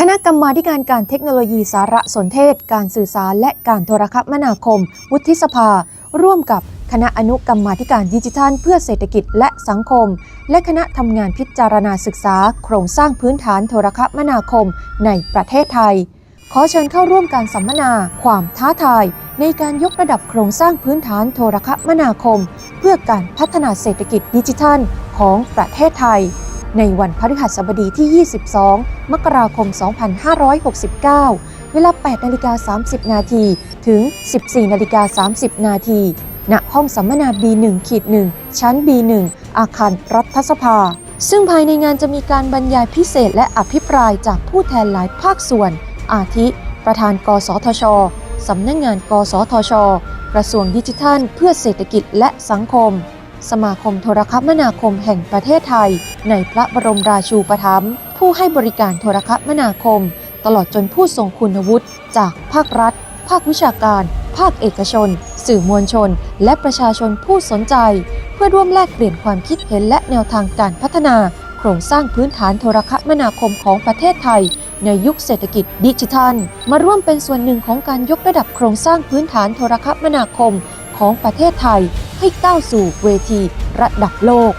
คณะกรรมาการการเทคโนโลยีสารสนเทศ การสื่อสารและการโทรคมนาคม วุฒิสภา ร่วมกับคณะอนุกรรมาธิการดิจิทัล เพื่อเศรษฐกิจและสังคม และคณะทำงานพิจารณาศึกษา โครงสร้างพื้นฐานโทรคมนาคมในประเทศไทย ขอเชิญเข้าร่วมการสัมมนา ความท้าทาย ในการยกระดับโครงสร้างพื้นฐานโทรคมนาคม เพื่อการพัฒนาเศรษฐกิจดิจิทัลของประเทศไทย ในวันพฤหัสบดีที่ 22 มกราคม 2569 เวลา 8 นาฬิกา 30 นาทีถึง 14 นาฬิกา 30 นาทีณห้องสัมมนา B1 ขีด1ชั้น B1 อาคารรัฐสภา ซึ่งภายในงานจะมีการบรรยายพิเศษและอภิปรายจากผู้แทนหลายภาคส่วน อาทิ ประธาน กสทช สำนักงงาน กสทช กระทรวงดิจิทัล เพื่อเศรษฐกิจและสังคม สมาคมโทรคมนาคมแห่งประเทศไทย ในพระบรมราชูปถัมภ์ผู้ให้บริการโทรคมนาคม ตลอดจนผู้ทรงคุณวุฒิ จากภาครัฐ ภาควิชาการ ภาคเอกชน สื่อมวลชน และประชาชนผู้สนใจ เพื่อร่วมแลกเปลี่ยนความคิดเห็นและแนวทางการพัฒนา โครงสร้างพื้นฐานโทรคมนาคมของประเทศไทย ในยุคเศรษฐกิจดิจิทัล มาร่วมเป็นส่วนหนึ่งของการยกระดับโครงสร้างพื้นฐานโทรคมนาคมของประเทศไทย ให้ก้าวสู่เวทีระดับโลก